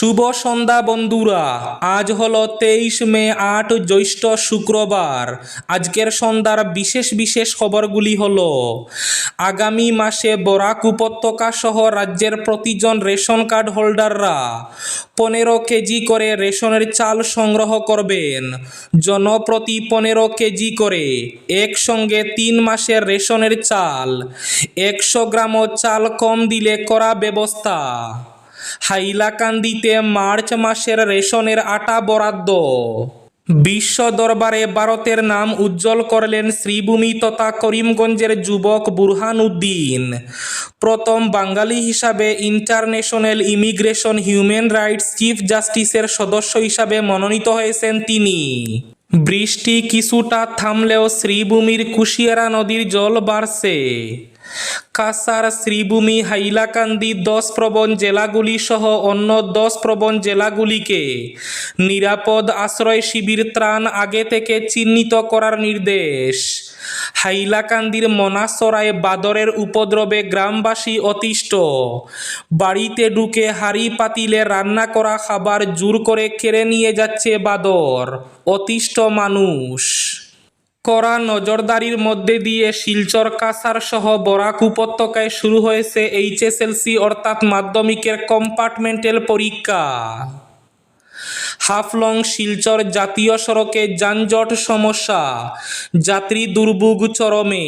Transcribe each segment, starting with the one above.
শুভ সন্ধ্যা বন্ধুরা। আজ হলো তেইশ মে আট জ্যৈষ্ঠ শুক্রবার। আজকের সন্ধ্যার বিশেষ বিশেষ খবরগুলি হল, আগামী মাসে বরাক উপত্যকা সহ রাজ্যের প্রতিজন রেশন কার্ড হোল্ডাররা পনেরো কেজি করে রেশনের চাল সংগ্রহ করবেন। জনপ্রতি পনেরো কেজি করে একসঙ্গে তিন মাসের রেশনের চাল। একশো গ্রামও চাল কম দিলে করা ব্যবস্থা। হাইলাকান্দিতে মার্চ মাসের রেশনের আটা বরাদ্দ। বিশ্ব দরবারে ভারতের নাম উজ্জ্বল করলেন শ্রীভূমি তথা করিমগঞ্জের যুবক বুরহান উদ্দিন প্রথম বাঙালি হিসাবে international immigration human rights chief জাস্টিসের সদস্য হিসাবে মনোনীত হয়েছেন তিনি। বৃষ্টি কিছুটা থামলেও শ্রীভূমির কুশিয়ারা নদীর জল বাড়ছে। কাসার শ্রীভূমি, হাইলাকান্দি দশ প্রবণ জেলাগুলি সহ অন্য দশ প্রবণ জেলাগুলিকে নিরাপদ আশ্রয় শিবির ত্রাণ আগে থেকে চিহ্নিত করার নির্দেশ। হাইলাকান্দির মনাসরায় বাদরের উপদ্রবে গ্রামবাসী অতিষ্ঠ। বাড়িতে ঢুকে হাড়ি পাতিলে রান্না করা খাবার জোর করে কেড়ে নিয়ে যাচ্ছে বাদর, অতিষ্ঠ মানুষ। কড়া নজরদারির মধ্যে দিয়ে শিলচর কাসার সহ বরাক উপত্যকায় শুরু হয়েছে এইচএসএলসি অর্থাৎ মাধ্যমিকের কম্পার্টমেন্টাল পরীক্ষা। হাফলং শিলচর জাতীয় সড়কে যানজট সমস্যা। যাত্রী দুর্ভোগ চরমে।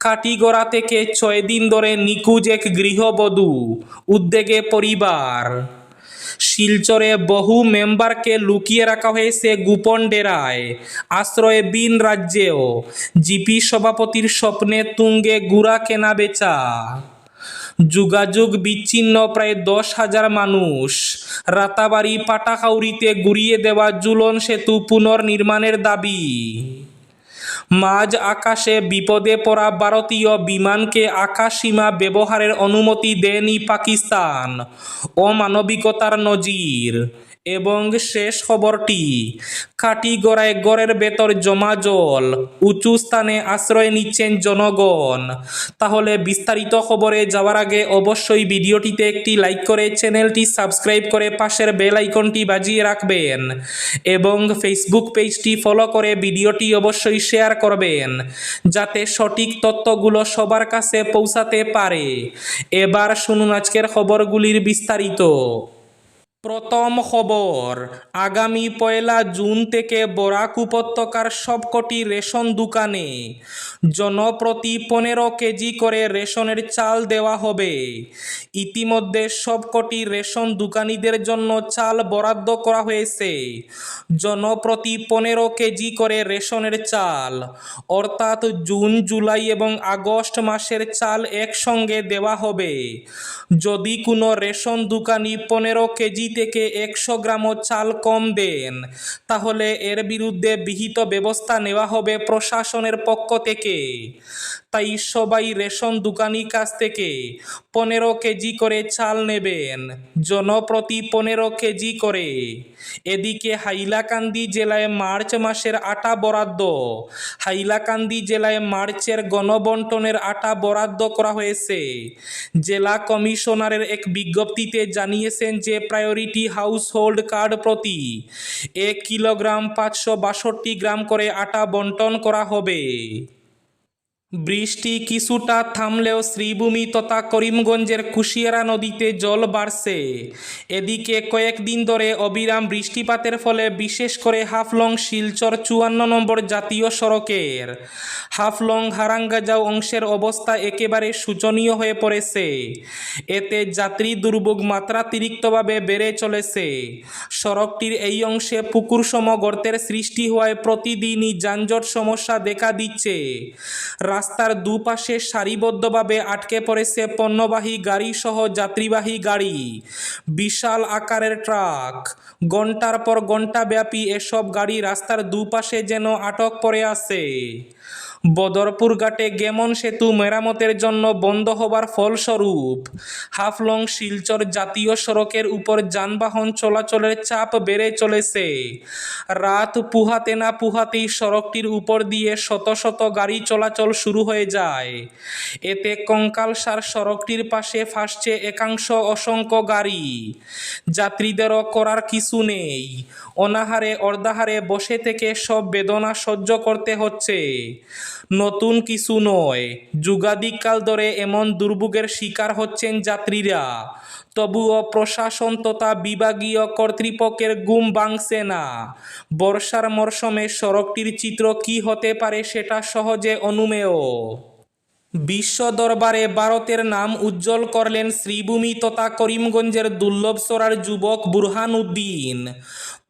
কাটিগড়া থেকে ছয় দিন ধরে নিখোঁজ এক গৃহবধূ, উদ্বেগে পরিবার। শিলচরে বহু মেম্বারকে লুকিয়ে রাখা হয়েছে গোপন ডেরায়। আশ্রয়ে বিন রাজ্যেও। জিপি সভাপতির স্বপ্নে তুঙ্গে গুড়া কেনা বেচা। যোগাযোগ বিচ্ছিন্ন প্রায় দশ হাজার মানুষ। রাতাবাড়ি পাটাকাউরিতে গুড়িয়ে দেওয়া জুলন সেতু পুনর্নির্মাণের দাবি। মাঝ আকাশে বিপদে পড়া ভারতীয় বিমানকে আকাশসীমা ব্যবহারের অনুমতি দেয়নি পাকিস্তান। অমানবিকতার নজির। এবং শেষ খবরটি কাটিগড়ায় গড়ের ভেতর জমা জল, উঁচু স্থানে আশ্রয় নিচ্ছেন জনগণ। তাহলে বিস্তারিত খবরে যাওয়ার আগে অবশ্যই ভিডিওটিতে একটি লাইক করে চ্যানেলটি সাবস্ক্রাইব করে পাশের বেল আইকনটি বাজিয়ে রাখবেন এবং ফেসবুক পেজটি ফলো করে ভিডিওটি অবশ্যই শেয়ার করবেন, যাতে সঠিক তথ্যগুলো সবার কাছে পৌঁছাতে পারে। এবার শুনুন আজকের খবরগুলির বিস্তারিত। প্রথম খবর, আগামী পয়লা জুন থেকে বরাক উপত্যকার সবকটি রেশন দোকানে জনপ্রতি পনেরো কেজি করে রেশনের চাল দেওয়া হবে। ইতিমধ্যে সবকটি রেশন দোকানিদের জন্য চাল বরাদ্দ করা হয়েছে। জনপ্রতি পনেরো কেজি করে রেশনের চাল, অর্থাৎ জুন, জুলাই এবং আগস্ট মাসের চাল একসঙ্গে দেওয়া হবে। যদি কোনো রেশন দোকানি পনেরো কেজি থেকে একশো গ্রামও চাল কম দেন। তাহলে এর বিরুদ্ধে বিহিত ব্যবস্থা নেওয়া হবে প্রশাসনের পক্ষ থেকে। তাই সবাই রেশন দোকানির কাছ থেকে পনেরো কেজি করে চাল নেবেন। জনপ্রতি পনেরো কেজি করে। এদিকে হাইলাকান্দি জেলায় মার্চ মাসের আটা বরাদ্দ। হাইলাকান্দি জেলায় মার্চের গণবন্টনের আটা বরাদ্দ করা হয়েছে। জেলা কমিশনারের এক বিজ্ঞপ্তিতে জানিয়েছেন যে প্রায়োরিটি হাউস হোল্ড কার্ড প্রতি এক কিলোগ্রাম পাঁচশো বাষট্টি গ্রাম করে আটা বন্টন করা হবে। বৃষ্টি কিছুটা থামলেও শ্রীভূমি তথা করিমগঞ্জের কুশিয়ারা নদীতে জল বাড়ছে। এদিকে কয়েকদিন ধরে অবিরাম বৃষ্টিপাতের ফলে বিশেষ করে হাফলং, শিলচর চুয়ান্ন নম্বর জাতীয় সড়কের। হাফলং, হারাঙ্গাজাও অংশের অবস্থা একেবারে শোচনীয় হয়ে পড়েছে। এতে যাত্রী দুর্ভোগ মাত্রাতিরিক্তভাবে বেড়ে চলেছে। সড়কটির এই অংশে পুকুরসম গর্তের সৃষ্টি হওয়ায় প্রতিদিনই যানজট সমস্যা দেখা দিচ্ছে। রাস্তার দুপাশে সারিবদ্ধভাবে আটকে পড়েছে পণ্যবাহী গাড়ি সহ যাত্রীবাহী গাড়ি। বিশাল আকারের ট্রাক। ঘণ্টার পর ঘণ্টা ব্যাপী এসব গাড়ি রাস্তার দুপাশে যেন আটক পড়ে আছে। বদরপুর ঘাটে গেমন সেতু মেরামতের জন্য বন্ধ হবার ফলস্বরূপ হাফলং শিলচর জাতীয় সড়কের উপর যানবাহন চলাচলের চাপ বেড়ে চলেছে। রাত পুহাতে না পুহাতেই সড়কটির উপর দিয়ে শত শত গাড়ি চলাচল শুরু হয়ে যায়। এতে কঙ্কালসার সড়কটির পাশে ফাঁসছে একাংশ অসংখ্য গাড়ি। যাত্রীদেরও করার কিছু নেই। অনাহারে অর্ধাহারে বসে থেকে সব বেদনা সহ্য করতে হচ্ছে। নতুন কিছু নয়। যুগাদিকাল ধরে এমন দুর্ভোগের শিকার হচ্ছেন যাত্রীরা। তবুও প্রশাসন তথা বিভাগীয় কর্তৃপক্ষের গুম ভাঙছে না। বর্ষার মরশুমে সড়কটির চিত্র কি হতে পারে সেটা সহজে অনুমেয়। বিশ্ব দরবারে ভারতের নাম উজ্জ্বল করলেন শ্রীভূমি তথা করিমগঞ্জের দুর্লভসরার যুবক বুরহান উদ্দিন।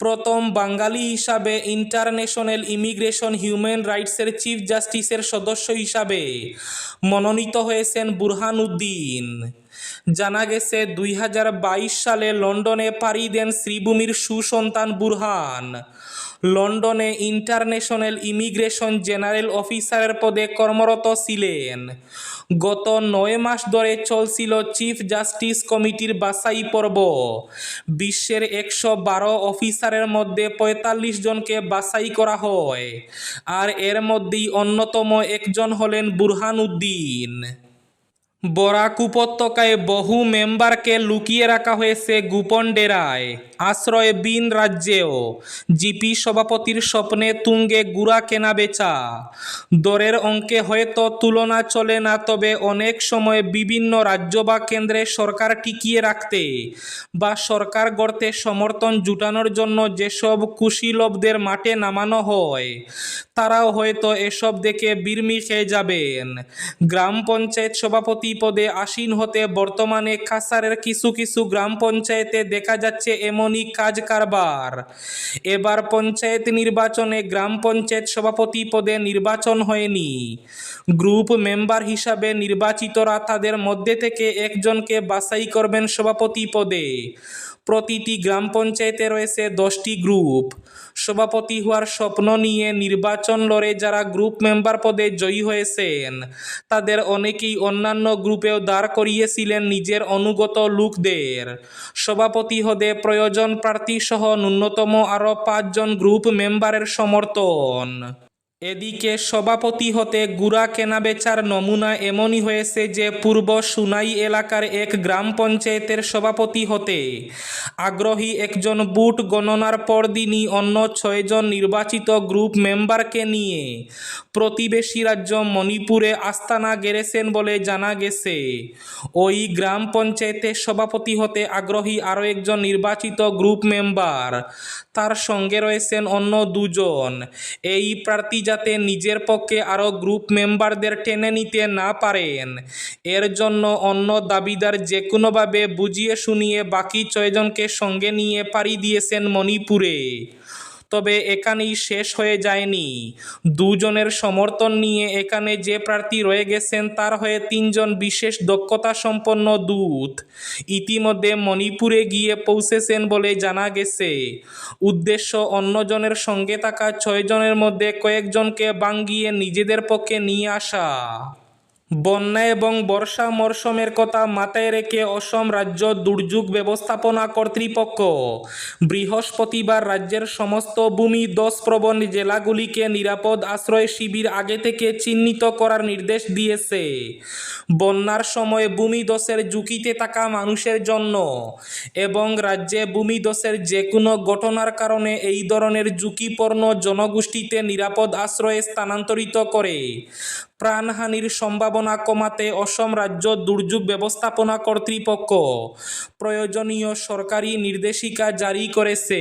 প্রথম বাঙালি হিসাবে ইন্টারন্যাশনাল ইমিগ্রেশন হিউম্যান রাইটসের চিফ জাস্টিসের সদস্য হিসাবে মনোনীত হয়েছেন বুরহান উদ্দিন। জানা গেছে, দুই হাজার বাইশ সালে লন্ডনে পাড়ি দেন শ্রীভূমির সুসন্তান বুরহান। লন্ডনে ইন্টারন্যাশনাল ইমিগ্রেশন জেনারেল অফিসারের পদে কর্মরত ছিলেন। গত নয় মাস ধরে চলছিল চিফ জাস্টিস কমিটির বাছাই পর্ব। বিশ্বের একশো বারো অফিসারের মধ্যে পঁয়তাল্লিশ জনকে বাছাই করা হয়। আর এর মধ্যেই অন্যতম একজন হলেন বুরহান উদ্দিন। বরাক উপত্যকায় বহু মেম্বারকে লুকিয়ে রাখা হয়েছে গোপন ডেরায়। আশ্রয় বিন রাজ্যেও। জিপি সভাপতির স্বপ্নে তুঙ্গে গুড়া কেনা বেচা। দরের অঙ্কে হয়তো তুলনা চলে না, তবে অনেক সময় বিভিন্ন রাজ্য বা কেন্দ্রে সরকার টিকিয়ে রাখতে বা সরকার গড়তে সমর্থন জুটানোর জন্য যেসব কুশীলবদের মাঠে নামানো হয়, তারাও হয়তো এসব দেখে বির্মি খেয়ে যাবেন। গ্রাম পঞ্চায়েত সভাপতি পদে আসীন হতে বর্তমানে খাসারের কিছু কিছু গ্রাম পঞ্চায়েতে দেখা যাচ্ছে এমনই কাজ কারবার। এবার পঞ্চায়েত নির্বাচনে গ্রাম পঞ্চায়েত সভাপতি পদে নির্বাচন হয়নি। গ্রুপ মেম্বার হিসাবে নির্বাচিতরা তাদের মধ্যে থেকে একজনকে বাছাই করবেন সভাপতি পদে। প্রতিটি গ্রাম পঞ্চায়েতে রয়েছে দশটি গ্রুপ। সভাপতি হওয়ার স্বপ্ন নিয়ে নির্বাচন লড়ে যারা গ্রুপ মেম্বার পদে জয়ী হয়েছেন, তাদের অনেকেই অন্যান্য গ্রুপেও দাঁড় করিয়েছিলেন নিজের অনুগত লোকদের। সভাপতি হতে প্রয়োজন প্রার্থী সহ ন্যূনতম আরও পাঁচজন গ্রুপ মেম্বারের সমর্থন। এদিকে সভাপতি হতে গুড়া কেনাবেচার নমুনা এমনই হয়েছে যে পূর্ব সুনাই এলাকার এক গ্রাম পঞ্চায়েতের সভাপতি হতে আগ্রহী একজন বুট গণনার পরদিনই অন্য ছয়জন নির্বাচিত গ্রুপ মেম্বারকে নিয়ে প্রতিবেশী রাজ্য মণিপুরে আস্তানা গেড়েছেন বলে জানা গেছে। ওই গ্রাম পঞ্চায়েতের সভাপতি হতে আগ্রহী আরও একজন নির্বাচিত গ্রুপ মেম্বার। তার সঙ্গে রয়েছেন অন্য দুজন। এই প্রার্থী যাতে নিজের পক্ষে আরও গ্রুপ মেম্বারদের টেনে নিতে না পারেন। এর জন্য অন্য দাবিদার যে কোনোভাবে বুঝিয়ে শুনিয়ে বাকি ছয়জনকে সঙ্গে নিয়ে পাড়ি দিয়েছেন মণিপুরে। তবে এখানেই শেষ হয়ে যায়নি। দুজনের সমর্থন নিয়ে এখানে যে প্রার্থী রয়ে গেছেন তার হয়ে তিনজন বিশেষ দক্ষতা সম্পন্ন দূত। ইতিমধ্যে মণিপুরে গিয়ে পৌঁছেছেন বলে জানা গেছে। উদ্দেশ্য অন্যজনের সঙ্গে থাকা ছয়জনের মধ্যে কয়েকজনকে বাঙ্গিয়ে নিজেদের পক্ষে নিয়ে আসা। বন্যা এবং বর্ষা মরশুমের কথা মাথায় রেখে অসম রাজ্য দুর্যোগ ব্যবস্থাপনা কর্তৃপক্ষ বৃহস্পতিবার রাজ্যের সমস্ত ভূমি দশ প্রবণ জেলাগুলিকে নিরাপদ আশ্রয় শিবির আগে থেকে চিহ্নিত করার নির্দেশ দিয়েছে। বন্যার সময় ভূমিদশের ঝুঁকিতে থাকা মানুষের জন্য এবং রাজ্যে ভূমিদশের যে কোনো ঘটনার কারণে এই ধরনের ঝুঁকিপূর্ণ জনগোষ্ঠীতে নিরাপদ আশ্রয়ে স্থানান্তরিত করে। প্রাণহানির সম্ভাবনা কমাতে অসম রাজ্য দুর্যোগ ব্যবস্থাপনা কর্তৃপক্ষ প্রয়োজনীয় সরকারি নির্দেশিকা জারি করেছে।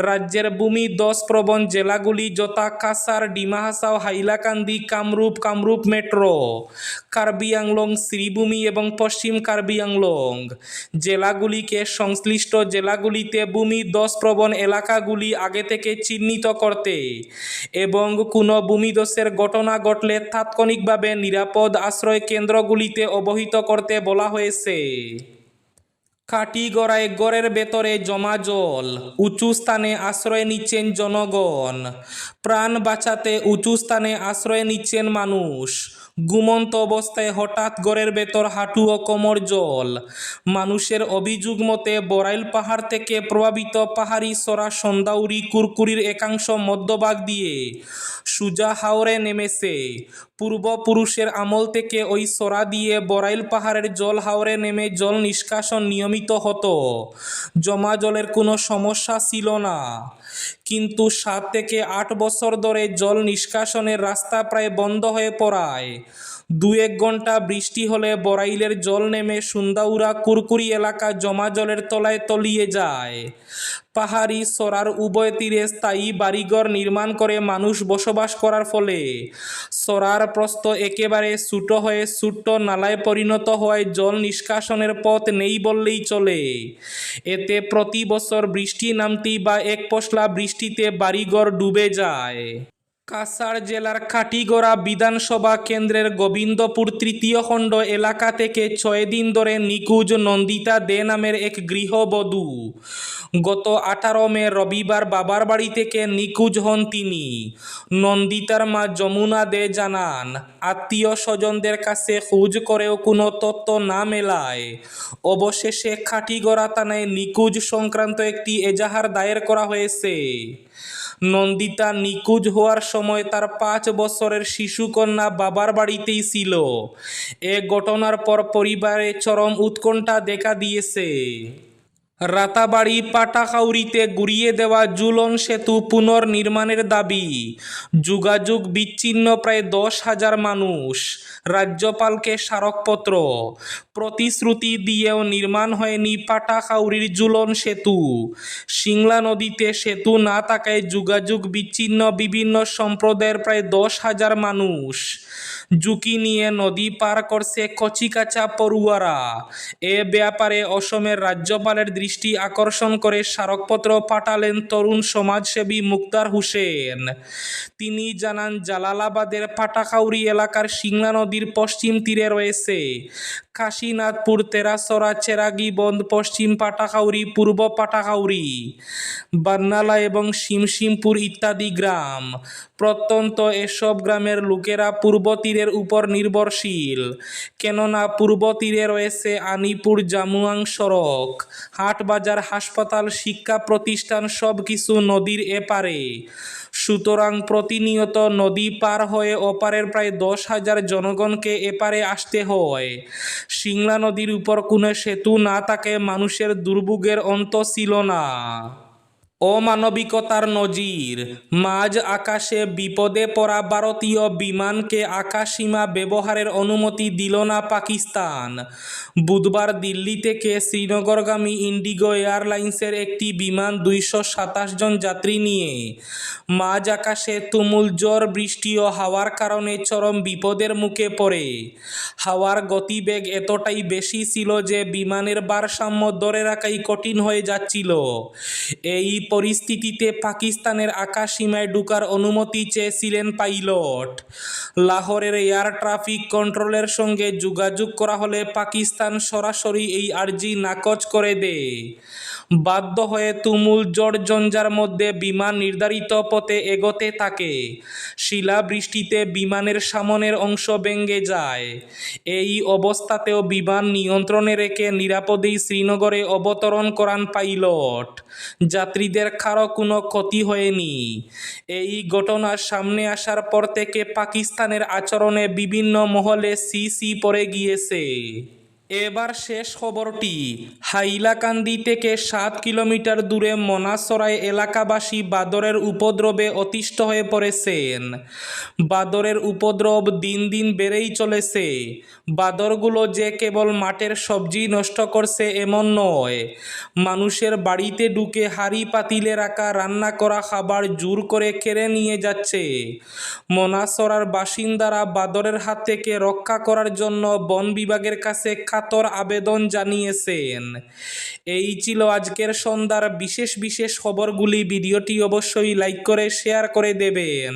রাজ্যের ভূমি দশ প্রবণ জেলাগুলি যথা কাসার ডিমা হাসাও হাইলাকান্দি, কামরূপ কামরূপ মেট্রো কার্বি আংলং শ্রীভূমি এবং পশ্চিম কার্বি আংলং জেলাগুলিকে সংশ্লিষ্ট জেলাগুলিতে ভূমি দশ প্রবণ এলাকাগুলি আগে থেকে চিহ্নিত করতে এবং কোনো ভূমিদশের ঘটনা ঘটলে তাৎক্ষণিকভাবে নিরাপদ আশ্রয় কেন্দ্রগুলিতে অবহিত করতে বলা হয়েছে। কাটিগড়ায় গড়ের ভেতরে জমা জল, উঁচু স্থানে আশ্রয় নিচ্ছেন জনগণ। প্রাণ বাঁচাতে উঁচু স্থানে আশ্রয় নিচ্ছেন মানুষ। ঘুমন্ত অবস্থায় হঠাৎ গড়ের ভেতর হাঁটু ও কোমর জল। মানুষের অভিযোগ মতে বরাইল পাহাড় থেকে প্রভাবিত পাহাড়ি সরা সন্দাউরি কুরকুরির একাংশ মধ্যভাগ দিয়ে সুজা হাওরে নেমেছে। পূর্বপুরুষের আমল থেকে ওই সরা দিয়ে বরাইল পাহাড়ের জল হাওরে নেমে জল নিষ্কাশন নিয়মিত হতো। জমা জলের কোনো সমস্যা ছিল না। কিন্তু সাত থেকে আট বছর ধরে জল নিষ্কাশনের রাস্তা প্রায় বন্ধ হয়ে পড়ায়। দু এক ঘণ্টা বৃষ্টি হলে বরাইলের জল নেমে সুন্দাউরা কুরকুরি এলাকা জমা জলের তলায় তলিয়ে যায়। পাহাড়ি সরার উভয় তীরে স্থায়ী বাড়িঘর নির্মাণ করে মানুষ বসবাস করার ফলে সরার প্রস্ত একেবারে ছোটো হয়ে ছোট্ট নালায় পরিণত হওয়ায় জল নিষ্কাশনের পথ নেই বললেই চলে। এতে প্রতি বছর বৃষ্টি নামতেই বা এক পশলা বৃষ্টিতে বাড়িঘর ডুবে যায়। কাছাড় জেলার কাটিগড়া বিধানসভা কেন্দ্রের গোবিন্দপুর তৃতীয় খণ্ড এলাকা থেকে ছয় দিন ধরে নিখোঁজ নন্দিতা দে নামের এক গৃহবধূ। গত আঠারো মে রবিবার বাবার বাড়ি থেকে নিখোঁজ হন তিনি। নন্দিতার মা যমুনা দে জানান, আত্মীয় স্বজনদের কাছে খোঁজ করেও কোনো তথ্য না মেলায়। অবশেষে খাটিগড়া থানায় নিখোঁজ সংক্রান্ত একটি এজাহার দায়ের করা হয়েছে। নন্দিতা নিখোঁজ হওয়ার সময় তার পাঁচ বছরের শিশুকন্যা বাবার বাড়িতেই ছিল। এ ঘটনার পর পরিবারে চরম উৎকণ্ঠা দেখা দিয়েছে। রাতাবাড়ি পাটাকাউরিতে গুড়িয়ে দেওয়া জুলন সেতু পুনর্নির্মাণের দাবি। যোগাযোগ বিচ্ছিন্ন প্রায় দশ হাজার মানুষ। রাজ্যপালকে স্মারকপত্র। প্রতিশ্রুতি দিয়েও নির্মাণ হয়নি পাটাকাউরির জুলন সেতু। সিংলা নদীতে সেতু না থাকায় যোগাযোগ বিচ্ছিন্ন বিভিন্ন সম্প্রদায়ের প্রায় দশ হাজার মানুষ। ঝুঁকি নিয়ে নদী পার করছে কচিকাচা পড়ুয়ারা। এ ব্যাপারে অসমের রাজ্যপালের দৃষ্টি আকর্ষণ করে স্মারকপত্র পাঠালেন তরুণ সমাজসেবী মুক্তার হুসেন। তিনি জানান, জালালাবাদের পাটাখাউরি এলাকার সিংলা নদীর পশ্চিম তীরে রয়েছে। কাশীনাথপুর, তেরাসরা চেরাগিবন্ধ পশ্চিম পাটাকাউরি, পূর্ব পাটাকাউরি, বান্নালা এবং শিমশিমপুর ইত্যাদি গ্রাম। প্রত্যন্ত এসব গ্রামের লোকেরা পূর্ব তীরের উপর নির্ভরশীল। কেননা পূর্ব তীরে রয়েছে আনিপুর জামুয়াং সড়ক। হাটবাজার, হাসপাতাল, শিক্ষা প্রতিষ্ঠান সব কিছু নদীর এপারে। সুতরাং প্রতিনিয়ত নদী পার হয়ে ওপারের প্রায় দশ হাজার জনগণকে এপারে আসতে হয়। সিংলা নদীর উপর কোনো সেতু না থাকে, মানুষের দুর্ভোগের অন্ত ছিল না। অমানবিকতার নজির। মাঝ আকাশে বিপদে পড়া ভারতীয় বিমানকে আকাশসীমা ব্যবহারের অনুমতি দিল না পাকিস্তান। বুধবার দিল্লি থেকে শ্রীনগরগামী ইন্ডিগো এয়ারলাইন্সের একটি বিমান দুইশো সাতাশ জন যাত্রী নিয়ে। মাঝ আকাশে তুমুল ঝড় বৃষ্টি ও হাওয়ার কারণে চরম বিপদের মুখে পড়ে। হাওয়ার গতিবেগ এতটাই বেশি ছিল যে বিমানের ভারসাম্য ধরে রাখাই কঠিন হয়ে যাচ্ছিল। এই পরিস্থিতিতে পাকিস্তানের আকাশ সীমায় ঢুকার অনুমতি চেয়েছিলেন পাইলট। লাহোরের এয়ার ট্রাফিক কন্ট্রোলের সঙ্গে যোগাযোগ করা হলে পাকিস্তান সরাসরি এই আর্জি নাকচ করে দেয়। বাধ্য হয়ে তুমুল জড় জঞ্জার মধ্যে বিমান নির্ধারিত পথে এগোতে থাকে। শিলাবৃষ্টিতে বিমানের সামনের অংশ ভেঙে যায়। এই অবস্থাতেও বিমান নিয়ন্ত্রণে রেখে নিরাপদেই শ্রীনগরে অবতরণ করান পাইলট। যাত্রীদের কারও কোনো ক্ষতি হয়নি। এই ঘটনা সামনে আসার পর থেকে পাকিস্তানের আচরণে বিভিন্ন মহলে সি সি পড়ে গিয়েছে। এবার শেষ খবরটি। হাইলাকান্দি থেকে সাত কিলোমিটার দূরে মনাসরাই এলাকাবাসী বাদরের উপদ্রবে অতিষ্ঠ হয়ে পড়েছেন। বাদরের উপদ্রব দিন দিন বেড়েই চলেছে। বাদরগুলো যে কেবল মাঠের সবজি নষ্ট করছে এমন নয়। মানুষের বাড়িতে ঢুকে হাড়ি পাতিলে রাখা, রান্না করা খাবার জোর করে কেড়ে নিয়ে যাচ্ছে। মনাসরার বাসিন্দারা বাদরের হাত থেকে রক্ষা করার জন্য বন বিভাগের কাছে কাতর আবেদন জানিয়েছেন। এই ছিল আজকের সন্ধ্যার বিশেষ বিশেষ খবরগুলি। ভিডিওটি অবশ্যই লাইক করে, শেয়ার করে দেবেন।